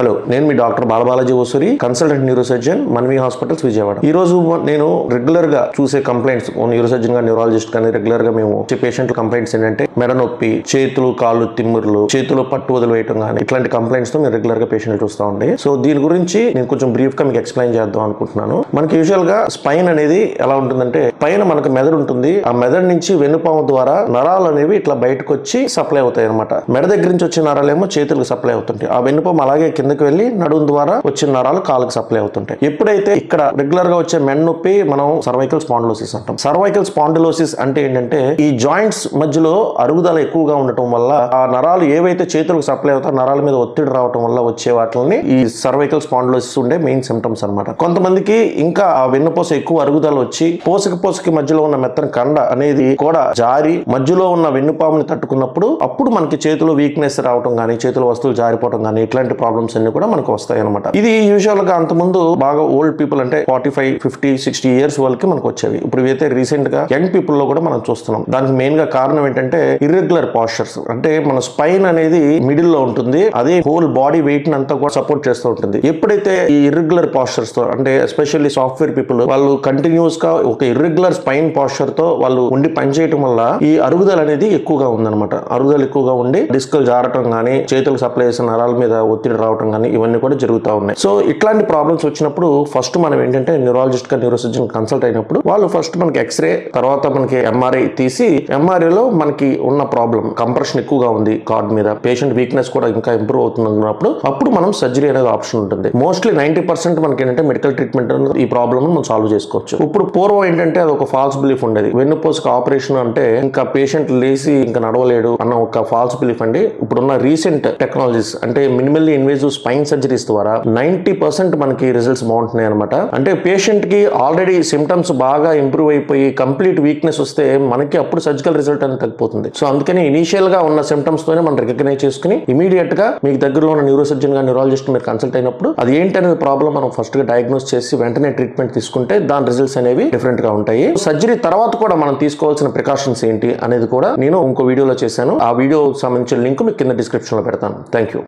Hello నేను మీ doctor Balabalaji Osuri consultant neuro surgeon Manvi hospitals Vijayawada. ఈ రోజు నేను రెగ్యులర్గా చూసే కంప్లైంట్స్ న్యూరో సర్జన్గా న్యూరాలజిస్ట్ కానీ రెగ్యులర్గా మేము పేషెంట్ కంప్లైంట్స్ ఏంటంటే మెడ నొప్పి చేతులు కాళ్ళు తిమ్ముర్లు చేతులు పట్టు వదిలివేయటం కానీ ఇట్లాంటి కంప్లైంట్స్తో మేము రెగ్యులర్గా పేషెంట్ చూస్తా ఉండే. సో దీని గురించి నేను కొంచెం బ్రీఫ్గా మీకు ఎక్స్ప్లెయిన్ చేద్దాం అనుకుంటున్నాను. మనకి యూజువల్గా స్పైన్ అనేది ఎలా ఉంటుందంటే పైన మనకు మెదడు ఉంటుంది. ఆ మెదడు నుంచి వెన్నుపాము ద్వారా నరాలు అనేవి ఇట్లా బయటకు వచ్చి సప్లై అవుతాయి అనమాట మెడ దగ్గర నుంచి వచ్చే నరాలేమో చేతులకు సప్లై అవుతుంటాయి. ఆ వెన్నుపాము అలాగే కింద కిందకి వెళ్ళి నడుము ద్వారా వచ్చిన నరాలు కాళ్ళకి సప్లై అవుతుంటాయి. ఎప్పుడైతే ఇక్కడ రెగ్యులర్గా వచ్చే మెన్ నొప్పి మనం సర్వైకల్ స్పాండిలోసిస్ అంటాం. సర్వైకల్ స్పాండిలోసిస్ అంటే ఏంటంటే ఈ జాయింట్స్ మధ్యలో అరుగుదల ఎక్కువగా ఉండటం వల్ల ఆ నరాలు ఏవైతే చేతులకు సప్లై అవుతాయో నరాల మీద ఒత్తిడి రావటం వల్ల వచ్చే వాటిని ఈ సర్వైకల్ స్పాండిలోసిస్ ఉండే మెయిన్ సిమ్టమ్స్ అన్నమాట. కొంతమందికి ఇంకా ఆ వెన్నుపూస ఎక్కువ అరుగుదల వచ్చి పోసకి పోసకి మధ్యలో ఉన్న మెత్తని కండ అనేది కూడా జారి మధ్యలో ఉన్న వెన్నుపాముని తట్టుకున్నప్పుడు అప్పుడు మనకి చేతిలో వీక్నెస్ రావటం కానీ చేతిలో వస్తువులు జారిపోవడం కానీ ఇట్లాంటి ప్రాబ్లమ్స్ అన్ని కూడా మనకు వస్తాయి అనమాట ఇది యూజువల్గా అంతకుముందు బాగా ఓల్డ్ పీపుల్ అంటే forty five fifty sixty years వాళ్ళకి మనకు వచ్చేవి. ఇప్పుడు ఇవైతే రీసెంట్గా యంగ్ పీపుల్లో కూడా మనం చూస్తున్నాం. దానికి మెయిన్గా కారణం ఏంటంటే ఇర్రెగ్యులర్ పాస్చర్స్ అంటే మన స్పైన్ అనేది మిడిల్లో ఉంటుంది. అదే హోల్ బాడీ వెయిట్ అంతా కూడా సపోర్ట్ చేస్తూ ఉంటుంది. ఎప్పుడైతే ఈ ఇర్రెగ్యులర్ పాస్చర్స్తో అంటే ఎస్పెషల్లీ సాఫ్ట్వేర్ పీపుల్ వాళ్ళు కంటిన్యూస్గా ఒక ఇర్రెగ్యులర్ స్పైన్ పాస్చర్తో వాళ్ళు ఉండి పనిచేయటం వల్ల ఈ అరుగుదల అనేది ఎక్కువగా ఉందన్నమాట. అరుగుదల ఎక్కువగా ఉండి డిస్కులు జారటం కానీ చేతులకు సప్లై చేసిన నరాల మీద ఒత్తిడి రావటం కానీ ఇవన్నీ కూడా జరుగుతూ ఉన్నాయి. సో ఇట్లాంటి ప్రాబ్లమ్స్ వచ్చినప్పుడు ఫస్ట్ మనం ఏంటంటే న్యూరాలజిస్ట్గా న్యూరోసర్జన్ కన్సల్ట్ అయినప్పుడు వాళ్ళు ఫస్ట్ మనకి ఎక్స్రే తర్వాత మనకి ఎంఆర్ఐ తీసి ఎంఆర్ఐలో మనకి ఉన్న ప్రాబ్లం కంప్రెషన్ ఎక్కువగా ఉంది కార్డ్ మీద. పేషెంట్ వీక్నెస్ కూడా ఇంకా ఇంప్రూవ్ అవుతున్నప్పుడు అప్పుడు మనం సర్జరీ అనేది ఆప్షన్ ఉంటుంది. మోస్ట్లీ నైన్టీ పర్సెంట్ మనకి ఏంటంటే మెడికల్ ట్రీట్మెంట్ ఈ ప్రాబ్లమ్ మనం సాల్వ్ చేసుకోవచ్చు. ఇప్పుడు పూర్వం ఏంటంటే అది ఒక ఫాల్స్ బిలీఫ్ ఉండేది. వెన్నుపోసుకు ఆపరేషన్ అంటే ఇంకా పేషెంట్ లేచి ఇంకా నడవలేడు అన్న ఒక ఫాల్స్ బిలీఫ్ అండి. ఇప్పుడున్న రీసెంట్ టెక్నాలజీస్ అంటే మినిమల్లీ ఇన్వేజివ్ స్పైన్ సర్జరీస్ ద్వారా నైన్టీ పర్సెంట్ మనకి రిజల్ట్స్ బాగుంటున్నాయి అనమాట అంటే పేషెంట్కి ఆల్రెడీ సిమ్టమ్స్ బాగా ఇంప్రూవ్ అయిపోయి కంప్లీట్ వీక్నెస్ వస్తే మనకి అప్పుడు సర్జికల్ రిజల్ట్ అనేది తగ్గిపోతుంది. సో అందుకని ఇనీషియల్గా ఉన్న సిమ్టమ్స్ తోనే మనం రికగ్నైజ్ చేసుకుని ఇమీడియట్గా మీకు దగ్గరలో ఉన్న న్యూరో సర్జన్గా న్యూరాలజిస్ట్ మీరు కన్సల్ట్ అయినప్పుడు అది ఏంటనేది ప్రాబ్లం మనం ఫస్ట్గా డయాగ్నోస్ చేసి వెంటనే ట్రీట్మెంట్ తీసుకుంటే దాని రిజల్ట్స్ అనేవి డిఫరెంట్గా ఉంటాయి. సర్జరీ తర్వాత కూడా మనం తీసుకోవాల్సిన ప్రికాషన్స్ ఏంటి అనేది కూడా నేను ఇంకో వీడియోలో చేశాను. ఆ వీడియో సంబంధించిన లింక్ మీకు కింద డిస్క్రిప్షన్లో పెడతాను. Thank you